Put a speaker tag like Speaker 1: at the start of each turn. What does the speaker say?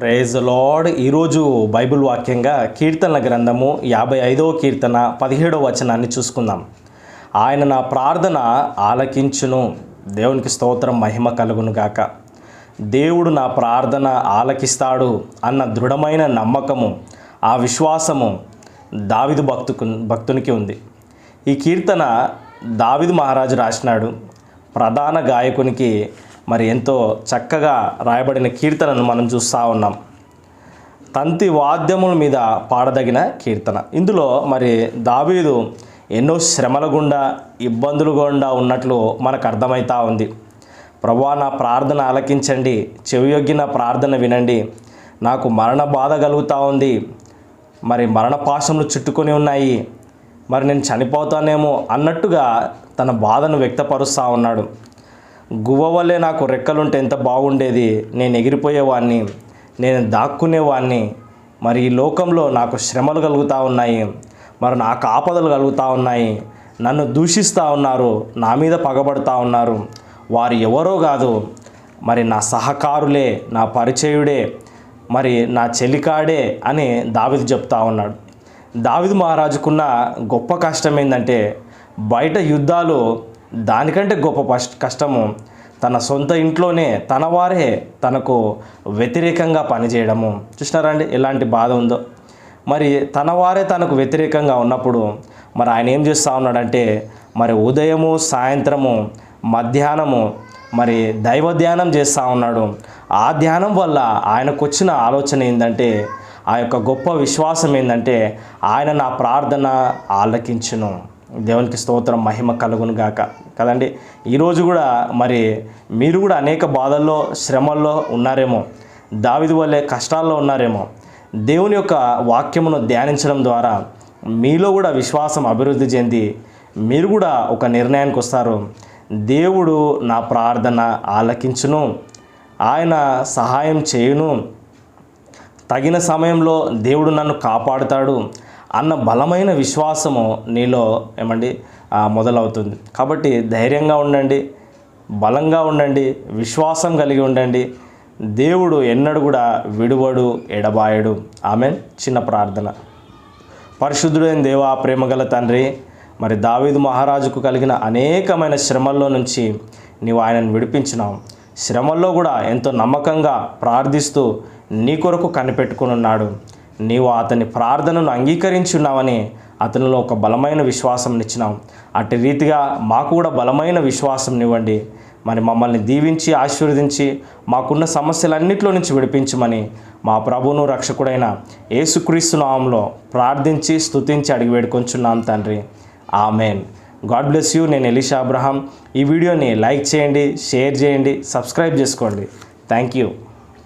Speaker 1: Praise lord ఈరోజు Bible వాక్యంగా కీర్తనల గ్రంథము యాభై ఐదవ కీర్తన పదిహేడవ వచనాన్ని చూసుకుందాం. ఆయన నా ప్రార్థన ఆలకించును. దేవునికి స్తోత్రం మహిమ కలుగునుగాక దేవుడు నా ప్రార్థన ఆలకిస్తాడు అన్న దృఢమైన నమ్మకము ఆ విశ్వాసము దావిదు భక్తుకు భక్తునికి ఉంది. ఈ కీర్తన దావిదు మహారాజు రాసినాడు. ప్రధాన గాయకునికి మరి ఎంతో చక్కగా రాయబడిన కీర్తనను మనం చూస్తూ ఉన్నాం. తంతి వాద్యముల మీద పాడదగిన కీర్తన. ఇందులో మరి దావీదు ఎన్నో శ్రమల గుండా ఇబ్బందులు గుండా ఉన్నట్లు మనకు అర్థమవుతా ఉంది. ప్రభా నా ప్రార్థన ఆలకించండి. చెవియొగ్గిన ప్రార్థన వినండి. నాకు మరణ బాధ కలుగుతూ ఉంది. మరి మరణ పాశములు చుట్టుకొని ఉన్నాయి. మరి నేను చనిపోతానేమో అన్నట్టుగా తన బాధను వ్యక్తపరుస్తూ ఉన్నాడు. గువ్వ వల్లే నాకు రెక్కలుంటే ఎంత బాగుండేది. నేను ఎగిరిపోయేవాడిని నేను దాక్కునేవాడిని మరి ఈ లోకంలో నాకు శ్రమలు కలుగుతూ ఉన్నాయి. మరి నాకు ఆపదలు కలుగుతూ ఉన్నాయి. నన్ను దూషిస్తూ ఉన్నారు. నా మీద పగబడుతూ ఉన్నారు. వారు ఎవరో కాదు. మరి నా సహకారులే నా పరిచయుడే మరి నా చెలికాడే అని దావిది చెప్తా ఉన్నాడు. దావిది మహారాజుకున్న గొప్ప కష్టం ఏంటంటే బయట యుద్ధాలు దానికంటే గొప్ప కష్టము తన సొంత ఇంట్లోనే తన వారే తనకు వ్యతిరేకంగా పనిచేయడము. చూసినారండి ఎలాంటి బాధ ఉందో. మరి తన వారే తనకు వ్యతిరేకంగా ఉన్నప్పుడు మరి ఆయన ఏం చేస్తూ ఉన్నాడంటే మరి ఉదయము సాయంత్రము మధ్యాహ్నము మరి దైవ ధ్యానం చేస్తూ ఉన్నాడు. ఆ ధ్యానం వల్ల ఆయనకు వచ్చిన ఆలోచన ఏంటంటే ఆ యొక్క గొప్ప విశ్వాసం ఏంటంటే ఆయన నా ప్రార్థన ఆలకించును. దేవునికి స్తోత్రం మహిమ కలుగును గాక. కదండి ఈరోజు కూడా మరి మీరు కూడా అనేక బాధల్లో శ్రమల్లో ఉన్నారేమో దావిది వల్లే కష్టాల్లో ఉన్నారేమో దేవుని యొక్క వాక్యమును ధ్యానించడం ద్వారా మీలో కూడా విశ్వాసం అభివృద్ధి చెంది మీరు కూడా ఒక నిర్ణయానికి వస్తారు. దేవుడు నా ప్రార్థన ఆలకించును ఆయన సహాయం చేయును. తగిన సమయంలో దేవుడు నన్ను కాపాడుతాడు. అన్న బలమైన విశ్వాసము నీలో ఏమండి మొదలవుతుంది. కాబట్టి ధైర్యంగా ఉండండి బలంగా ఉండండి విశ్వాసం కలిగి ఉండండి. దేవుడు ఎన్నడు కూడా విడువడు ఎడబాయడు. ఆమె చిన్న ప్రార్థన. పరిశుద్ధుడైన దేవా ప్రేమగల తండ్రి మరి దావీదు మహారాజుకు కలిగిన అనేకమైన శ్రమల్లో నుంచి నీవు ఆయనను విడిపించినావు. శ్రమల్లో కూడా ఎంతో నమ్మకంగా ప్రార్థిస్తూ నీ కొరకు కనిపెట్టుకుని ఉన్నాడు. నీవు అతని ప్రార్థనను అంగీకరించున్నావని అతనిలో ఒక బలమైన విశ్వాసం ఇచ్చినావు అట్టి రీతిగా మాకు కూడా బలమైన విశ్వాసం ఇవ్వండి మరి మమ్మల్ని దీవించి ఆశీర్వదించి మాకున్న సమస్యలన్నింటిలో నుంచి విడిపించమని మా ప్రభును రక్షకుడైన యేసుక్రీస్తు నామంలో ప్రార్థించి స్తుతించి అడిగి వేడుకొంచున్నాం తండ్రి. ఆమెన్. God bless you. నేను ఎలిషా అబ్రహాం. ఈ వీడియోని లైక్ చేయండి షేర్ చేయండి సబ్స్క్రైబ్ చేసుకోండి. Thank you.